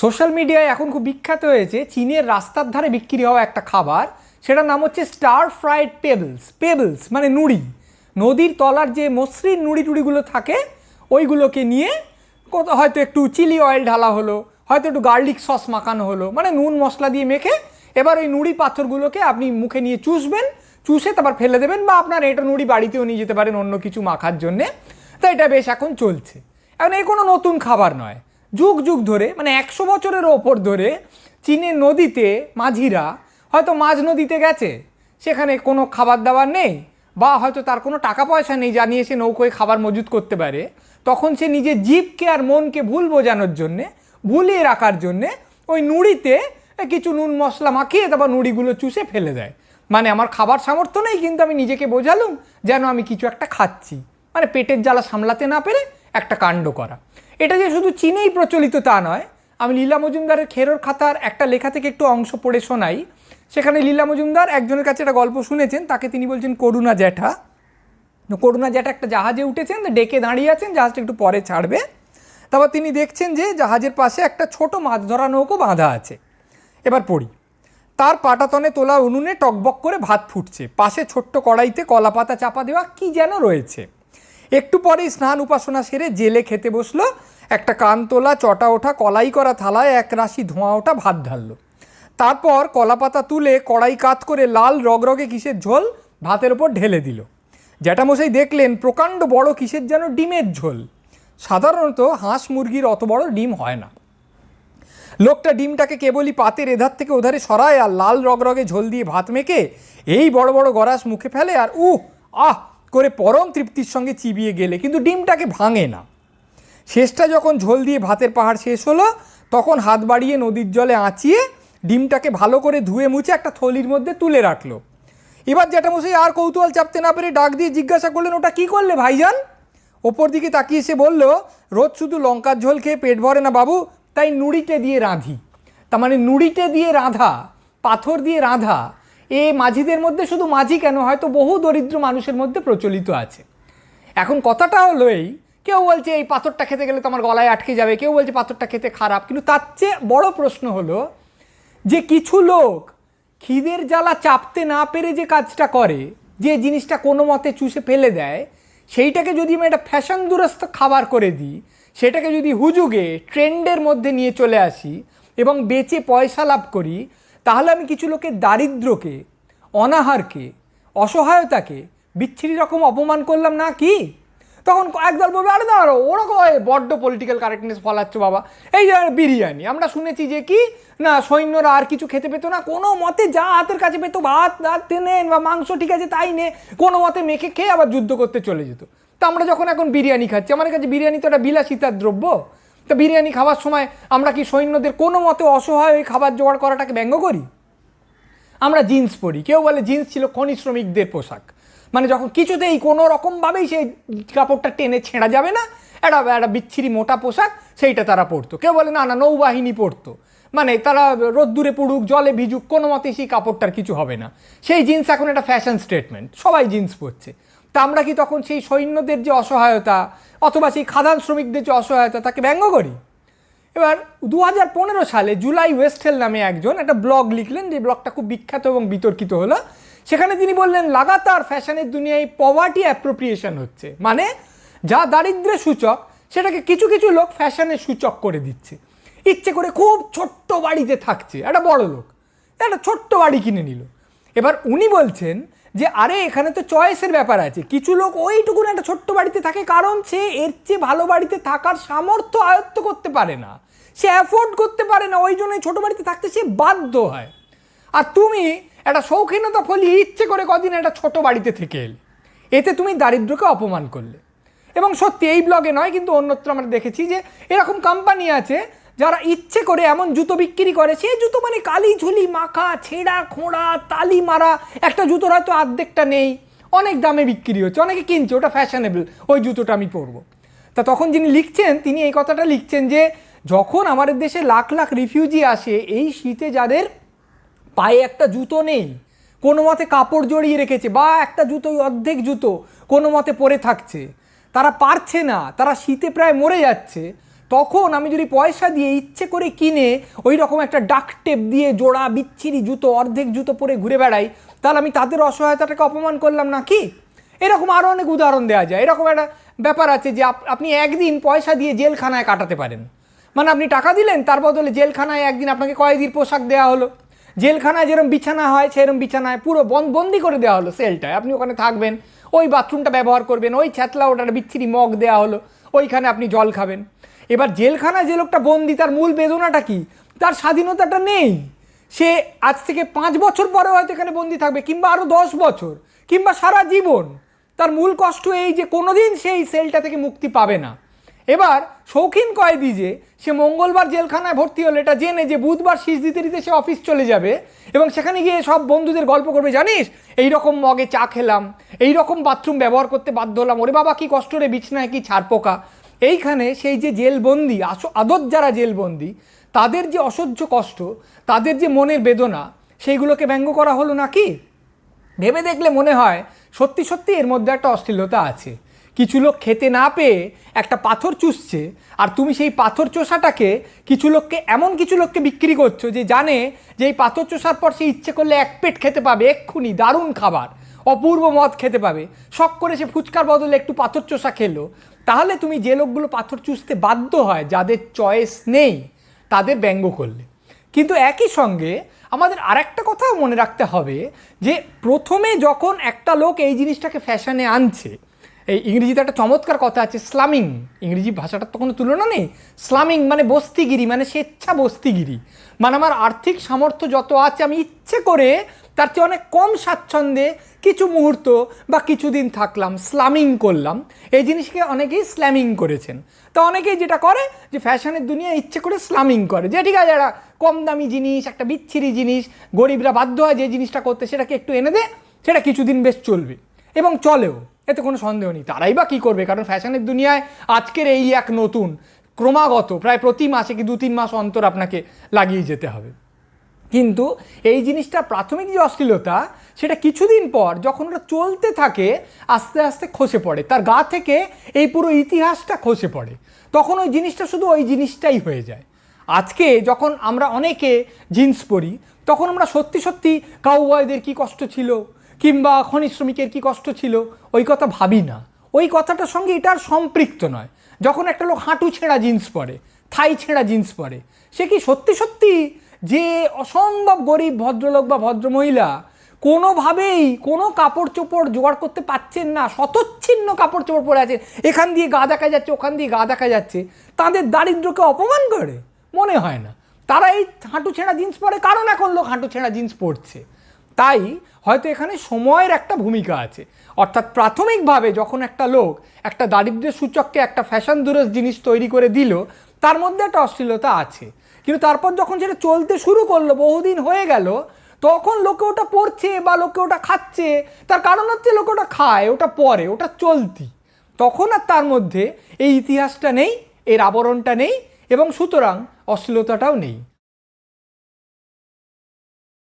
Social মিডিয়ায় এখন খুব বিখ্যাত হয়েছে, চীনের রাস্তার ধারে বিক্রি হওয়া একটা খাবার, সেটার নাম হচ্ছে স্টার ফ্রাইড পেবলস পেবলস মানে নুড়ি। নদীর তলার যে মসৃণ নুড়ি টুড়িগুলো থাকে, ওইগুলোকে নিয়ে হয়তো একটু চিলি অয়েল ঢালা হলো, হয়তো একটু গার্লিক সস মাখানো হলো মানে নুন মশলা দিয়ে মেখে এবার ওই নুড়ি পাথরগুলোকে আপনি মুখে নিয়ে চুষবেন, চুষে তারপর ফেলে দেবেন বা আপনার এটা নুড়ি বাড়িতেও নিয়ে যেতে পারেন অন্য কিছু মাখার জন্যে। তো এটা বেশ এখন চলছে। এখন এই কোনো নতুন খাবার নয়। যুগ যুগ ধরে মানে একশো বছরের ওপর ধরে চীনের নদীতে মাঝিরা হয়তো মাঝ নদীতে গেছে, সেখানে কোনো খাবার দাবার নেই বা হয়তো তার কোনো টাকা পয়সা নেই জানিয়ে সে নৌকোয় খাবার মজুত করতে পারে, তখন সে নিজের জীবকে আর মনকে ভুল বোঝানোর জন্যে ভুলিয়ে রাখার জন্যে ওই নুড়িতে কিছু নুন মশলা মাখিয়ে তারপর নুড়িগুলো চুষে ফেলে দেয়। মানে আমার খাবার সামর্থ্য নেই, কিন্তু আমি নিজেকে বোঝালুম যেন আমি কিছু একটা খাচ্ছি। মানে পেটের জ্বালা সামলাতে না পেরে একটা কাণ্ড করা। এটা যে শুধু চীনেই প্রচলিত তা নয়, আমি লীলা মজুমদারের খেরোর খাতার একটা লেখা থেকে একটু অংশ পড়ে শোনাই। সেখানে লীলা মজুমদার একজনের কাছে একটা গল্প শুনেছেন, তাকে তিনি বলছেন করুণা জ্যাঠা। করুণা জ্যাঠা একটা জাহাজে উঠেছেন, ডেকে দাঁড়িয়ে আছেন, জাহাজটা একটু পরে ছাড়বে। তারপর তিনি দেখছেন যে জাহাজের পাশে একটা ছোট মাছ ধরা নৌকো বাঁধা আছে। এবার পড়ি। তার পাটাতনে তোলা উনুনে টকবক করে ভাত ফুটছে। পাশে ছোট্ট কড়াইতে কলা পাতা চাপা দেওয়া কি যেন রয়েছে। একটু পরেই স্নান উপাসনা সেরে জেলে খেতে বসল একটা কান তোলা চটা ওঠা, কলাই করা থালায় এক রাশি ধোঁয়া ওঠা ভাত ঢাললো। তারপর কলা পাতা তুলে কড়াই কাত করে লাল রগরগে কিসের ঝোল ভাতের ওপর ঢেলে দিল। জ্যাঠামশাই দেখলেন প্রকাণ্ড বড় কিসের যেন ডিমের ঝোল। সাধারণত হাঁস মুরগির অত বড় ডিম হয় না। লোকটা ডিমটাকে কেবলই পাতের এধার থেকে ওধারে সরায় আর লাল রগরগে ঝোল দিয়ে ভাত মেখে এই বড় বড় গরাস মুখে ফেলে আর উহ, আহ, করে পরম তৃপ্তির সঙ্গে চিবিয়ে গেলে। কিন্তু ডিমটাকে ভাঙে না। শেষটা যখন ঝোল দিয়ে ভাতের পাহাড় শেষ হলো, তখন হাত বাড়িয়ে নদীর জলে আঁচিয়ে ডিমটাকে ভালো করে ধুয়ে মুছে একটা থলির মধ্যে তুলে রাখল। এবার জ্যাঠামশাই আর কৌতূহল চাপতে না পেরে ডাক দিয়ে জিজ্ঞাসা করলেন, ওটা কি করলে ভাইজান? ওপর দিকে তাকিয়ে সে বলল, রোজ শুধু লঙ্কার ঝোল খেয়ে পেট ভরে না বাবু, তাই নুড়িতে দিয়ে রাঁধি। তার মানে নুড়িতে দিয়ে রাঁধা, পাথর দিয়ে রাঁধা, এ মাঝিদের মধ্যে শুধু মাঝি কেন, হয়তো বহু দরিদ্র মানুষের মধ্যে প্রচলিত আছে। এখন কথাটা হলো এই কেউ বলছে, এই পাথরটা খেতে গেলে তো আমার গলায় আটকে যাবে। কেউ বলছে, পাথরটা খেতে খারাপ। কিন্তু তার চেয়ে বড় প্রশ্ন হলো যে, কিছু লোক খিদের জ্বালা চাপতে না পেরে যে কাজটা করে, যে জিনিসটা কোনো মতে চুষে ফেলে দেয়, সেইটাকে যদি আমি একটা ফ্যাশন দুরস্ত খাবার করে দিই, সেটাকে যদি হুজুগে ট্রেন্ডের মধ্যে নিয়ে চলে আসি এবং বেচে পয়সা লাভ করি, তাহলে আমি কিছু লোকের দারিদ্র্যকে অনাহারকে, অসহায়তাকে, বিচ্ছিরি রকম অপমান করলাম না কি? তখন একদল বলবে, আরে দাঁড়ো ওরকম বড্ড পলিটিক্যাল কারেক্টনেস ফলাচ্ছ বাবা। এই যে বিরিয়ানি, আমরা শুনেছি যে কি? না, সৈন্যরা আর কিছু খেতে পেতো না। কোনো মতে যা হাতের কাছে পেতো, ভাত ভাত নেন বা মাংস, ঠিক আছে, তাই নে। কোনো মতে মেখে খেয়ে আবার যুদ্ধ করতে চলে যেত। তো আমরা যখন এখন বিরিয়ানি খাচ্ছি আমার কাছে বিরিয়ানি তো একটা বিলাসিতার দ্রব্য। তো বিরিয়ানি খাওয়ার সময় আমরা কি সৈন্যদের কোনো মতে অসহায় ওই খাবার জোগাড় করাটাকে ব্যঙ্গ করি? আমরা জিন্স পরি। কেউ বলে জিন্স ছিল খনি শ্রমিকদের পোশাক। মানে যখন কিছুতেই কোনো রকমভাবেই সেই কাপড়টা টেনে ছেঁড়া যাবে না, একটা একটা বিচ্ছিরি মোটা পোশাক সেইটা তারা পরতো। কেউ বলে, না না, নৌবাহিনী পরতো। মানে তারা রোদ্দুরে পড়ুক, জলে ভিজুক, কোনো মতে সেই কাপড়টার কিছু হবে না। সেই জিন্স এখন একটা ফ্যাশন স্টেটমেন্ট সবাই জিন্স পরছে। তা আমরা কি তখন সেই সৈন্যদের যে অসহায়তা অথবা সেই খাদান শ্রমিকদের যে অসহায়তা তাকে ব্যঙ্গ করি? এবার দু হাজার পনেরো সালে জুলাই ওয়েস্টেল নামে একজন একটা ব্লগ লিখলেন, যে ব্লগটা খুব বিখ্যাত এবং বিতর্কিত হলো। সেখানে তিনি বললেন, লাগাতার ফ্যাশনের দুনিয়ায় পভার্টি অ্যাপ্রোপ্রিয়েশন হচ্ছে। মানে যা দারিদ্র্যের সূচক, সেটাকে কিছু কিছু লোক ফ্যাশনের সূচক করে দিচ্ছে। ইচ্ছে করে খুব ছোট্ট বাড়িতে থাকছে, একটা বড় লোক। একটা ছোট্ট বাড়ি কিনে নিল। এবার উনি বলছেন যে, আরে, এখানে তো চয়েসের ব্যাপার আছে। কিছু লোক ওইটুকুন একটা ছোট্ট বাড়িতে থাকে কারণ সে এর চেয়ে ভালো বাড়িতে থাকার সামর্থ্য আয়ত্ত করতে পারে না। সে অ্যাফোর্ড করতে পারে না, ওই জন্যই ছোটো বাড়িতে থাকতে সে বাধ্য হয়। আর তুমি একটা শৌখিনতা ফলিয়ে ইচ্ছে করে কদিন একটা ছোট বাড়িতে থেকে এলে। এতে তুমি দারিদ্র্যকে অপমান করলে। এবং সত্যি এই ব্লগে নয়, কিন্তু অন্যত্র আমরা দেখেছি যে এরকম কোম্পানি আছে যারা ইচ্ছে করে এমন জুতো বিক্রি করে, সে জুতো মানে কালি ঝুলি, মাখা, ছেঁড়া, খোঁড়া, তালি মারা, একটা জুতোর হয়তো অর্ধেকটা নেই, অনেক দামে বিক্রি হচ্ছে, অনেকে কিনছে, ওটা ফ্যাশনেবল ওই জুতোটা আমি পরবো। তা তখন যিনি লিখছেন, তিনি এই কথাটা লিখছেন যে, যখন আমাদের দেশে লাখ লাখ রিফিউজি আসে, এই শীতে যাদের পায়ে একটা জুতো নেই, কোনো মতে কাপড় জড়িয়ে রেখেছে বা একটা জুতো ওই অর্ধেক জুতো কোনো মতে পরে থাকছে। তারা পারছে না, তারা শীতে প্রায় মরে যাচ্ছে। তখন আমি যদি পয়সা দিয়ে ইচ্ছে করে কিনে ওই রকম একটা ডাক টেপ দিয়ে জোড়া বিচ্ছিরি জুতো, অর্ধেক জুতো পরে ঘুরে বেড়াই, তাহলে আমি তাদের অসহায়তাটাকে অপমান করলাম না কি? এরকম আরও অনেক উদাহরণ দেওয়া যায়। এরকম একটা ব্যাপার আছে যে আপ- আপনি একদিন পয়সা দিয়ে জেলখানায় কাটাতে পারেন। মানে আপনি টাকা দিলেন, তার বদলে জেলখানায় একদিন আপনাকে কয়েদির পোশাক দেওয়া হলো। জেলখানায় যেরকম বিছানা হয় সেরকম বিছানায় পুরো বন বন্দি করে দেওয়া হলো সেলটায়। আপনি ওখানে থাকবেন, ওই বাথরুমটা ব্যবহার করবেন, ওই ছ্যাতলা ওটার বিচ্ছিরি মগ দেওয়া হলো, ওইখানে আপনি জল খাবেন। এবার জেলখানায় যে লোকটা বন্দি, তার মূল বেদনাটা কি? তার স্বাধীনতাটা নেই। সে আজ থেকে পাঁচ বছর পরে হয়তো এখানে বন্দি থাকবে, কিংবা আরও দশ বছর, কিংবা সারা জীবন। তার মূল কষ্ট এই যে কোনোদিন সেই সেলটা থেকে মুক্তি পাবে না। এবার শৌখিন কয়েদি যে, সে মঙ্গলবার জেলখানায় ভর্তি হলো, এটা জেনে যে বুধবার শীষ দিতে দিতে সে অফিস চলে যাবে এবং সেখানে গিয়ে সব বন্ধুদের গল্প করবে, জানিস এই রকম মগে চা খেলাম এই রকম বাথরুম ব্যবহার করতে বাধ্য হলাম, ওরে বাবা, কি কষ্ট রে, বিছনায় কি ছাড় পোকা। এইখানে সেই যে জেলবন্দি আদত যারা জেলবন্দি, তাদের যে অসহ্য কষ্ট, তাদের যে মনের বেদনা, সেইগুলোকে ব্যঙ্গ করা হলো নাকি? ভেবে দেখলে মনে হয় সত্যি সত্যি এর মধ্যে একটা অশ্লীলতা আছে। কিছু লোক খেতে না পেয়ে একটা পাথর চুষছে, আর তুমি সেই পাথর চোষাটাকে কিছু লোককে, এমন কিছু লোককে বিক্রি করছ যে জানে যে এই পাথর চোষার পর সে ইচ্ছে করলে এক পেট খেতে পাবে, এক্ষুনি দারুণ খাবার, অপূর্ব মদ খেতে পাবে। শখ করে সে ফুচকার বদলে একটু পাথর চোষা খেলো। তাহলে তুমি যে লোকগুলো পাথর চুষতে বাধ্য হয়, যাদের চয়েস নেই, তাদের ব্যঙ্গ করলে। কিন্তু একই সঙ্গে আমাদের আরেকটা কথাও মনে রাখতে হবে যে প্রথমে যখন একটা লোক এই জিনিসটাকে ফ্যাশনে আনছে এই ইংরেজিতে একটা চমৎকার কথা আছে, স্লামিং। ইংরেজি ভাষাটার তো কোনো তুলনা নেই। স্লামিং মানে বস্তিগিরি মানে স্বেচ্ছা বস্তিগিরি। মানে আমার আর্থিক সামর্থ্য যত আছে, আমি ইচ্ছে করে তার চেয়ে অনেক কম স্বাচ্ছন্দ্যে কিছু মুহূর্ত বা কিছুদিন থাকলাম, স্লামিং করলাম। এই জিনিসকে অনেকেই স্ল্যামিং করেছেন। তো অনেকেই যেটা করে যে ফ্যাশনের দুনিয়া ইচ্ছে করে স্লামিং করে। যে ঠিক আছে, একটা কম দামি জিনিস, একটা বিচ্ছিরি জিনিস, গরিবরা বাধ্য হয় যে জিনিসটা করতে, সেটাকে একটু এনে দে, সেটা কিছুদিন বেশ চলবে। এবং চলেও। এতে কোনো সন্দেহ নেই। তারাই বা কী করবে? কারণ ফ্যাশনের দুনিয়ায় আজকের এই এক নতুন, ক্রমাগত, প্রায় প্রতি মাসে কি দু তিন মাস অন্তর আপনাকে লাগিয়ে যেতে হবে। কিন্তু এই জিনিসটা প্রাথমিক যে অশ্লীলতা, সেটা কিছুদিন পর যখন ওটা চলতে থাকে, আস্তে আস্তে খসে পড়ে। তার গা থেকে এই পুরো ইতিহাসটা খসে পড়ে। তখন ওই জিনিসটা শুধু ওই জিনিসটাই হয়ে যায়। আজকে যখন আমরা অনেকে জিন্স পরি, তখন আমরা সত্যি সত্যি কাউবয়দের কী কষ্ট ছিল? কিংবা খনিজ শ্রমিকের কী কষ্ট ছিল, ওই কথা ভাবি না। ওই কথাটার সঙ্গে এটা আর সম্পৃক্ত নয়। যখন একটা লোক হাঁটু ছেঁড়া জিন্স পরে, থাই ছেঁড়া জিন্স পরে, সে কি সত্যি সত্যি যে অসম্ভব গরিব ভদ্রলোক বা ভদ্রমহিলা কোনোভাবেই কোনো কাপড় চোপড় জোগাড় করতে পারছেন না শতচ্ছিন্ন কাপড় চোপড় পরে আছে, এখান দিয়ে গা দেখা যাচ্ছে, ওখান দিয়ে গা দেখা যাচ্ছে, তাদের দারিদ্রকে অপমান করে? মনে হয় না। তারা এই হাঁটু ছেঁড়া জিন্স পরে, কারণ এখন লোক হাঁটু ছেঁড়া জিন্স পরছে। তাই হয়তো এখানে সময়ের একটা ভূমিকা আছে। অর্থাৎ প্রাথমিকভাবে যখন একটা লোক একটা দারিদ্র্যের সূচককে একটা ফ্যাশন দুরস জিনিস তৈরি করে দিল, তার মধ্যে একটা অশ্লীলতা আছে। কিন্তু তারপর যখন সেটা চলতে শুরু করল, বহুদিন হয়ে গেল, তখন লোকে ওটা পড়ছে বা লোকে ওটা খাচ্ছে। তার কারণ হচ্ছে লোকে ওটা খায়, ওটা পরে, ওটা চলতি। তখন আর তার মধ্যে এই ইতিহাসটা নেই, এর আবরণটা নেই এবং সুতরাং অশ্লীলতাটাও নেই।